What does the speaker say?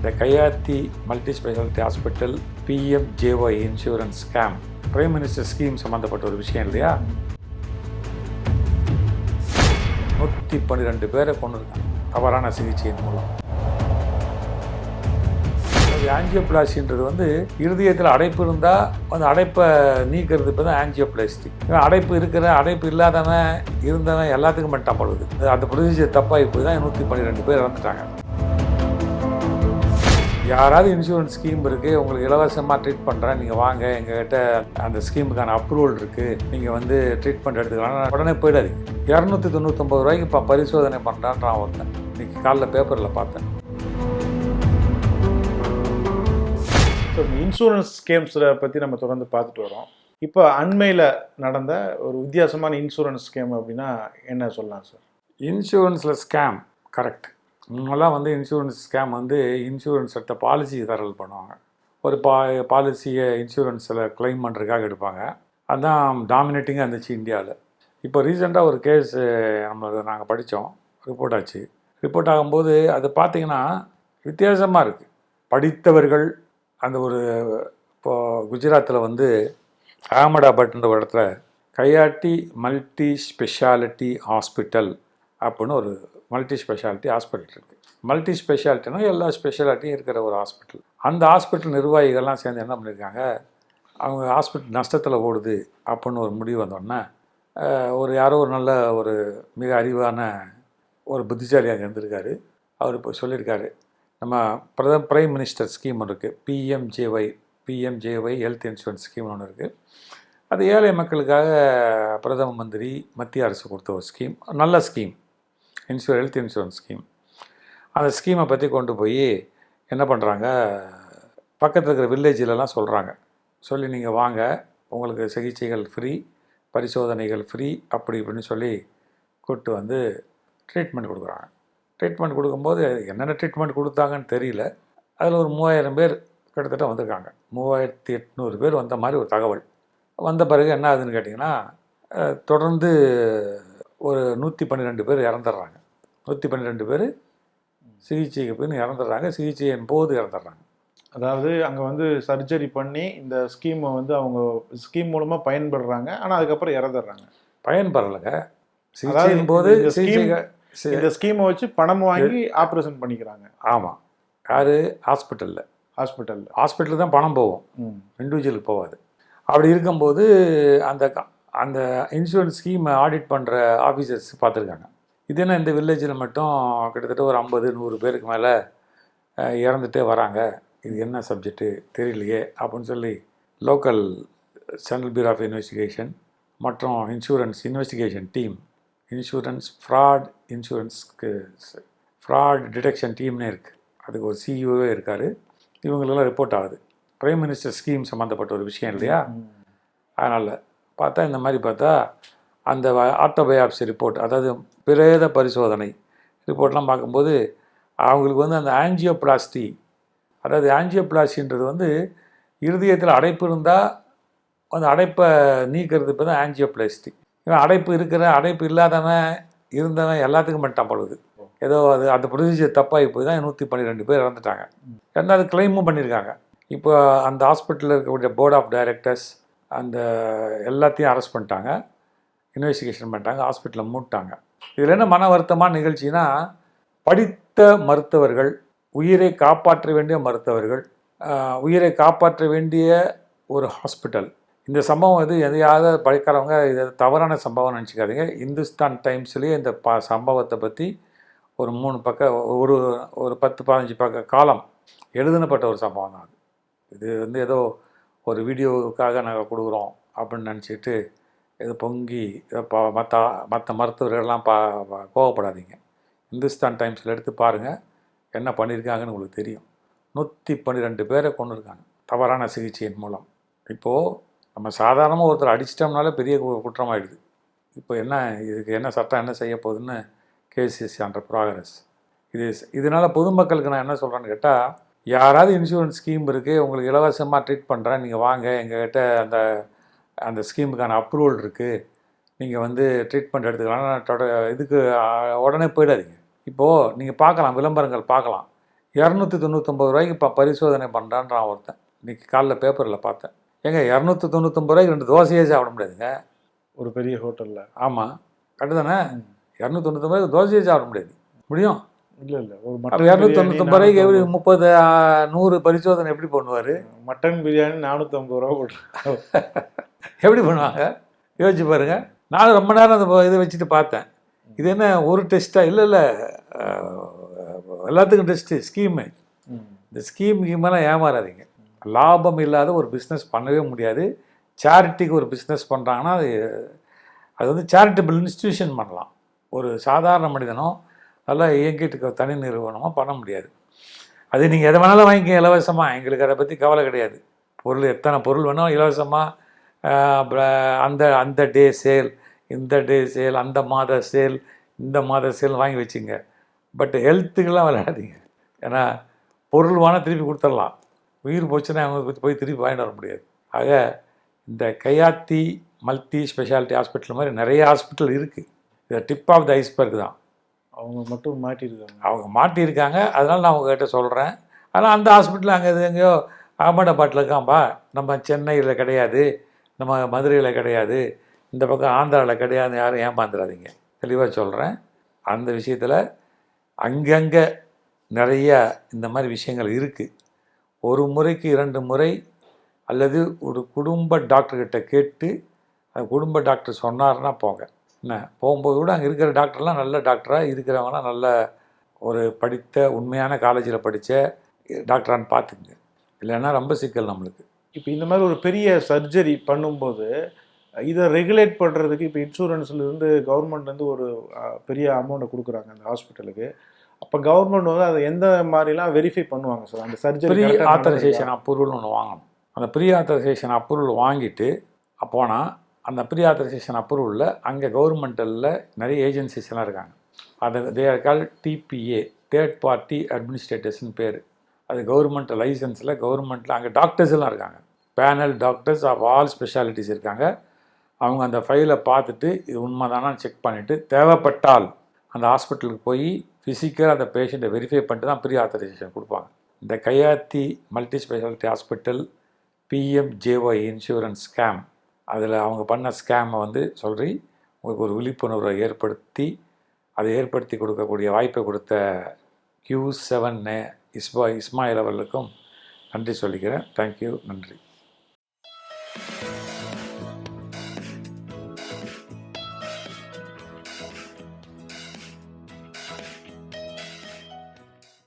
இந்த Kaiyathi multi speciality hospital PMJAY insurance scam prime minister scheme சம்மந்தப்பட்ட ஒரு விஷயம் இல்லையா? நூற்றி பன்னிரெண்டு பேரை கொண்டு தவறான சிகிச்சையின் மூலம். ஆஞ்சியோபிளாஸ்டின்றது வந்து இருதயத்தில் அடைப்பு இருந்தால் அந்த அடைப்பை நீக்கிறது இப்போ தான் ஆஞ்சியோபிளாஸ்டி அடைப்பு இருக்கிற அடைப்பு இல்லாதவன் இருந்தவன் எல்லாத்துக்கும் மட்டும் பழுது அந்த ப்ரொசீஜர் தப்பாகி போய் தான் நூற்றி பன்னிரெண்டு பேர் இறந்துட்டாங்க. யாராவது இன்சூரன்ஸ் ஸ்கீம் இருக்குது உங்களுக்கு இலவசமாக ட்ரீட் பண்ணுறேன் நீங்கள் வாங்க எங்ககிட்ட அந்த ஸ்கீமுக்கான அப்ரூவல் இருக்குது நீங்கள் வந்து ட்ரீட்மெண்ட் எடுத்துக்கலாம் உடனே போயிடாதீங்க. இரநூத்தி தொண்ணூத்தொம்பது ரூபாய்க்கு இப்போ பரிசோதனை பண்ணுறான்றான் ஒருத்தன் இன்னைக்கு காலைல பேப்பரில் பார்த்தேன். ஸோ இன்சூரன்ஸ் ஸ்கீம்ஸை பற்றி நம்ம தொடர்ந்து பார்த்துட்டு வரோம். இப்போ அண்மையில் நடந்த ஒரு வித்தியாசமான இன்சூரன்ஸ் ஸ்கீம் அப்படின்னா என்ன சொல்லலாம் சார் இன்சூரன்ஸில் ஸ்கேம் கரெக்ட் முன்னெல்லாம் வந்து இன்சூரன்ஸ் ஸ்கேம் வந்து இன்சூரன்ஸ் எடுத்த பாலிசி தரல் பண்ணுவாங்க. ஒரு பா பாலிசியை இன்சூரன்ஸில் கிளைம் பண்ணுறதுக்காக எடுப்பாங்க. அதுதான் டாமினேட்டிங்காக இருந்துச்சு இந்தியாவில். இப்போ ரீசெண்டாக ஒரு கேஸ் நம்ம நாங்கள் படித்தோம். ரிப்போர்ட் ஆச்சு. ரிப்போர்ட் ஆகும்போது அது பார்த்தீங்கன்னா வித்தியாசமாக இருக்குது படித்தவர்கள் அந்த ஒரு இப்போது குஜராத்தில் வந்து அகமதாபாத்ன்ற ஒரு இடத்துல கையாட்டி மல்டி ஸ்பெஷாலிட்டி ஹாஸ்பிட்டல் அப்படின்னு ஒரு மல்டி ஸ்பெஷாலிட்டி ஹாஸ்பிட்டல் இருக்குது மல்டி ஸ்பெஷாலிட்டினா எல்லா ஸ்பெஷாலிட்டியும் இருக்கிற ஒரு ஹாஸ்பிட்டல். அந்த ஹாஸ்பிட்டல் நிர்வாகிகள்லாம் சேர்ந்து என்ன பண்ணியிருக்காங்க அவங்க ஹாஸ்பிட்டல் நஷ்டத்தில் ஓடுது அப்படின்னு ஒரு முடிவு வந்தோடனே ஒரு யாரோ ஒரு நல்ல ஒரு மிக அறிவான ஒரு புத்திசாலியாக இருந்திருக்காரு. அவர் இப்போ சொல்லியிருக்காரு நம்ம பிரத பிரைம் மினிஸ்டர் ஸ்கீம் ஒன்று இருக்குது PMJAY PMJAY health insurance scheme ஒன்று இருக்குது அது ஏழை மக்களுக்காக பிரதம மந்திரி மத்திய அரசு கொடுத்த ஒரு ஸ்கீம். நல்ல scheme. Insure health insurance scheme. அந்த ஸ்கீமை பற்றி கொண்டு போய் என்ன பண்ணுறாங்க பக்கத்தில் இருக்கிற வில்லேஜிலலாம் சொல்கிறாங்க சொல்லி நீங்கள் வாங்க உங்களுக்கு சிகிச்சைகள் ஃப்ரீ பரிசோதனைகள் ஃப்ரீ அப்படி இப்படின்னு சொல்லி கூப்பிட்டு வந்து ட்ரீட்மெண்ட் கொடுக்குறாங்க. ட்ரீட்மெண்ட் கொடுக்கும்போது என்னென்ன ட்ரீட்மெண்ட் கொடுத்தாங்கன்னு தெரியல. அதில் ஒரு மூவாயிரம் பேர் கிட்டத்தட்ட வந்திருக்காங்க. மூவாயிரத்தி எட்நூறு பேர் வந்த மாதிரி ஒரு தகவல். வந்த பிறகு என்ன ஆகுதுன்னு கேட்டிங்கன்னா தொடர்ந்து ஒரு நூற்றி பன்னிரெண்டு பேர் இறந்துடுறாங்க. நூற்றி பன்னிரெண்டு பேர் சிகிச்சைக்கு பின் இறந்துடுறாங்க. சிகிச்சையின் போது இறந்துடுறாங்க. அதாவது அங்கே வந்து சர்ஜரி பண்ணி இந்த ஸ்கீமை வந்து அவங்க ஸ்கீம் மூலமாக பயன்படுறாங்க. ஆனால் அதுக்கப்புறம் இறந்துடுறாங்க. பயன்பெறலைங்க சிகிச்சையின் போது இந்த ஸ்கீமை வச்சு பணம் வாங்கி ஆப்ரேஷன் பண்ணிக்கிறாங்க. ஆமாம் யார்? ஹாஸ்பிட்டலில். ஹாஸ்பிட்டலில். ஹாஸ்பிட்டலுக்கு தான் பணம் போகும். ம். இண்டிவிஜுவலுக்கு போகாது. அப்படி இருக்கும்போது அந்த அந்த இன்சூரன்ஸ் ஸ்கீமை ஆடிட் பண்ணுற ஆஃபீஸர்ஸ் பார்த்துருக்காங்க. இது என்ன இந்த வில்லேஜில் மட்டும் கிட்டத்தட்ட ஒரு ஐம்பது நூறு பேருக்கு மேலே இறந்துட்டே வராங்க. இது என்ன சப்ஜெக்ட்டு தெரியலையே அப்படின்னு சொல்லி local central bureau of investigation மற்றும் insurance investigation team insurance fraud இன்சூரன்ஸ்க்கு fraud detection டீம்னே இருக்குது அதுக்கு ஒரு சிஇஓவே இருக்கார். இவங்களுக்கெல்லாம் ரிப்போர்ட் ஆகுது. பிரைம் மினிஸ்டர் ஸ்கீம் சம்மந்தப்பட்ட ஒரு விஷயம் இல்லையா? அதனால் பார்த்தா இந்த மாதிரி பார்த்தா அந்த ஆட்டோபயாப்சி ரிப்போர்ட் அதாவது பிரேத பரிசோதனை ரிப்போர்ட்லாம் பார்க்கும்போது அவங்களுக்கு வந்து அந்த ஆஞ்சியோபிளாஸ்டி அதாவது ஆஞ்சியோபிளாஸ்டின்றது வந்து இருதயத்தில் அடைப்பு இருந்தால் அந்த அடைப்பை நீக்கிறது இப்போ தான் ஆஞ்சியோபிளாஸ்டி இவன் அடைப்பு இருக்கிற அடைப்பு இல்லாதவன் இருந்தவன் எல்லாத்துக்கும் பண்ணிட்டான் பொழுது ஏதோ அது அந்த ப்ரொசீஜர் தப்பாகி போய் தான் நூற்றி பன்னிரெண்டு பேர் இறந்துட்டாங்க. ரெண்டாவது கிளைமும் பண்ணியிருக்காங்க. இப்போ அந்த ஹாஸ்பிட்டலில் இருக்கக்கூடிய போர்ட் ஆஃப் டைரக்டர்ஸ் அந்த எல்லாத்தையும் அரெஸ்ட் பண்ணிட்டாங்க. இன்வெஸ்டிகேஷன் பண்ணிட்டாங்க ஹாஸ்பிட்டலில் மூட்டாங்க. இதில் என்ன மன வருத்தமான நிகழ்ச்சினா படித்த மருத்துவர்கள் உயிரை காப்பாற்ற வேண்டிய மருத்துவர்கள் உயிரை காப்பாற்ற வேண்டிய ஒரு ஹாஸ்பிட்டல் இந்த சம்பவம் இது எதையாவது படிக்கிறவங்க இது தவறான சம்பவம் நினச்சிக்காதீங்க. இந்துஸ்தான் டைம்ஸ்லேயே இந்த ப சம்பவத்தை பற்றி ஒரு மூணு பக்கம் ஒரு ஒரு பத்து பதினஞ்சு பக்க காலம் எழுதப்பட்ட ஒரு சம்பவம் தான் அது. இது வந்து ஏதோ ஒரு வீடியோவுக்காக நாங்கள் கொடுக்குறோம் அப்படின்னு நினச்சிட்டு இது பொங்கி மற்ற மற்ற மருத்துவர்கள்லாம் பா கோவப்படாதீங்க. இந்துஸ்தான் டைம்ஸில் எடுத்து பாருங்கள் என்ன பண்ணியிருக்காங்கன்னு உங்களுக்கு தெரியும். நூற்றி பன்னிரெண்டு பேரை கொண்டு இருக்காங்க தவறான சிகிச்சையின் மூலம். இப்போது நம்ம சாதாரணமாக ஒருத்தர் அடிச்சிட்டோம்னாலே பெரிய கு- குற்றமாயிடுது. இப்போ என்ன இதுக்கு என்ன சட்டம் என்ன செய்ய போகுதுன்னு கேசிஎஸ் அண்டர் ப்ராக்ரஸ். இது இதனால் பொதுமக்களுக்கு நான் என்ன சொல்கிறேன்னு கேட்டால் யாராவது இன்சூரன்ஸ் ஸ்கீம் இருக்குது உங்களுக்கு இலவசமாக ட்ரீட் பண்ணுறேன் நீங்கள் வாங்க எங்ககிட்ட அந்த அந்த ஸ்கீமுக்கான அப்ரூவல் இருக்குது நீங்கள் வந்து ட்ரீட்மெண்ட் எடுத்துக்கலாம். இதுக்கு உடனே போயிடாதீங்க. இப்போது நீங்கள் பார்க்கலாம் விளம்பரங்கள் பார்க்கலாம். இரநூத்தி தொண்ணூத்தொம்பது ரூபாய்க்கு இப்போ பரிசோதனை பண்ணுறான்றான் ஒருத்தன். இன்னைக்கு காலைல பேப்பரில் பார்த்தேன். ஏங்க இரநூத்தி தொண்ணூத்தொம்பது ரூபாய்க்கு ரெண்டு தோசையே சாப்பிட முடியாதுங்க? ஒரு பெரிய ஹோட்டல்ல. ஆமாம் கரெக்டு தானே? இரநூத்தி ரூபாய்க்கு தோசையே சாப்பிட முடியாது. முடியும்? இல்ல இல்ல. ஒரு மட்டன் இரநூத்தி தொண்ணூத்தொம்பது ரூபாய்க்கு எப்படி 450 முப்பது நூறு பரிசோதனை எப்படி பண்ணுவார்? மட்டன் பிரியாணி நானூத்தி ஐம்பது ரூபா போட்டு. எப்படி பண்ணுவாங்க? யோசிச்சு பாருங்க. நானும் ரொம்ப நேரம் அந்த இதை வச்சுட்டு பார்த்தேன். இது என்ன ஒரு டெஸ்ட்டா இல்லை இல்லை. எல்லாத்துக்கும் டெஸ்ட்டு ஸ்கீமு. இந்த ஸ்கீம் கீமெல்லாம் ஏமாறாதீங்க. லாபம் இல்லாத ஒரு பிஸ்னஸ் பண்ணவே முடியாது. சேரிட்டிக்கு ஒரு பிஸ்னஸ் பண்ணுறாங்கன்னா அது அது வந்து சேரிட்டபிள் இன்ஸ்டிடியூஷன் பண்ணலாம். ஒரு சாதாரண மனிதனோ அதெல்லாம் இயங்கிட்டு இருக்க தனி நிறுவனமாக பண்ண முடியாது. அது நீங்கள் எதை வேணாலும் வாங்கிக்க இலவசமாக எங்களுக்கு அதை பற்றி கவலை கிடையாது. பொருள் எத்தனை பொருள் வேணும் இலவசமாக அந்த அந்த டே சேல் இந்த டே சேல் அந்த மாத சேல் இந்த மாத சேல் வாங்கி வச்சுங்க. பட் ஹெல்த்துக்கெல்லாம் விளையாடாதீங்க. ஏன்னா பொருள் வேணால் திருப்பி கொடுத்துடலாம். உயிர் போச்சுன்னா அவங்க போய் திருப்பி வாங்கிட்டு வர முடியாது. ஆக இந்த கையாத்தி மல்டி ஸ்பெஷாலிட்டி ஹாஸ்பிட்டல் மாதிரி நிறைய ஹாஸ்பிட்டல் இருக்குது இது டிப் ஆஃப் த ஐஸ்பர்க் தான். அவங்க மட்டும் மாட்டியிருக்காங்க. அவங்க மாட்டியிருக்காங்க. அதனால் நான் உங்ககிட்ட சொல்கிறேன் ஆனால் அந்த ஹாஸ்பிட்டல் அங்கே இது எங்கேயோ அகமதாபாட்டில் இருக்காம்பா. நம்ம சென்னையில் கிடையாது. நம்ம மதுரையில் கிடையாது. இந்த பக்கம் ஆந்திராவில் கிடையாது யாரும் ஏமாந்துடாதீங்க தெளிவாக சொல்கிறேன் அந்த விஷயத்தில் அங்கங்கே நிறைய இந்த மாதிரி விஷயங்கள் இருக்குது ஒரு முறைக்கு இரண்டு முறை அல்லது ஒரு குடும்ப டாக்டர்கிட்ட கேட்டு அந்த குடும்ப டாக்டர் சொன்னார்னா போங்க. என்ன? போகும்போது கூட அங்கே இருக்கிற டாக்டர்லாம் நல்ல டாக்டராக இருக்கிறவங்களாம் நல்ல ஒரு படித்த உண்மையான காலேஜில் படித்த டாக்டரான்னு பார்த்துக்குங்க. இல்லைன்னா ரொம்ப சிக்கல் நம்மளுக்கு. இப்போ இந்த மாதிரி ஒரு பெரிய சர்ஜரி பண்ணும்போது இதை ரெகுலேட் பண்ணுறதுக்கு இப்போ இன்சூரன்ஸ்லேருந்து கவர்மெண்ட்லேருந்து ஒரு பெரிய அமௌண்ட்டை கொடுக்குறாங்க அந்த ஹாஸ்பிட்டலுக்கு அப்போ கவர்மெண்ட் வந்து அதை எந்த மாதிரிலாம் வெரிஃபை பண்ணுவாங்க சார் அந்த சர்ஜரி ஆத்தரைசேஷன் அப்ரூவல் ஒன்று வாங்கணும். அந்த ப்ரீ ஆத்தரைசேஷன் அப்ரூவல் வாங்கிட்டு போனால் அந்த ப்ரீ ஆத்தரைசேஷன் அப்ரூவலில் அங்கே கவர்மெண்ட்டில் நிறைய ஏஜென்சிஸ் எல்லாம் இருக்காங்க. அது they are call TPA third party அட்மினிஸ்ட்ரேட்டர்ஸ்னு பேர். அது கவர்மெண்ட் லைசன்ஸில் கவர்மெண்ட்டில் அங்கே டாக்டர்ஸ் எல்லாம் இருக்காங்க. Panel doctors of all specialities இருக்காங்க. அவங்க அந்த ஃபைலை பார்த்துட்டு இது உண்மைதானான்னு செக் பண்ணிவிட்டு தேவைப்பட்டால் அந்த ஹாஸ்பிட்டலுக்கு போய் ஃபிசிக்கலாக அந்த பேஷண்ட்டை வெரிஃபை பண்ணிட்டு தான் ப்ரீ ஆத்தரைசேஷன் கொடுப்பாங்க. இந்த Kaiyathi multi speciality hospital PMJAY insurance scam அதில் அவங்க பண்ண ஸ்கேமை வந்து சொல்லி உங்களுக்கு ஒரு விழிப்புணர்வை ஏற்படுத்தி அதை ஏற்படுத்தி கொடுக்கக்கூடிய வாய்ப்பை கொடுத்த கியூ செவன் இஸ்பா இஸ்மாயில் அவர்களுக்கும் நன்றி சொல்லிக்கிறேன். தேங்க்யூ நன்றி.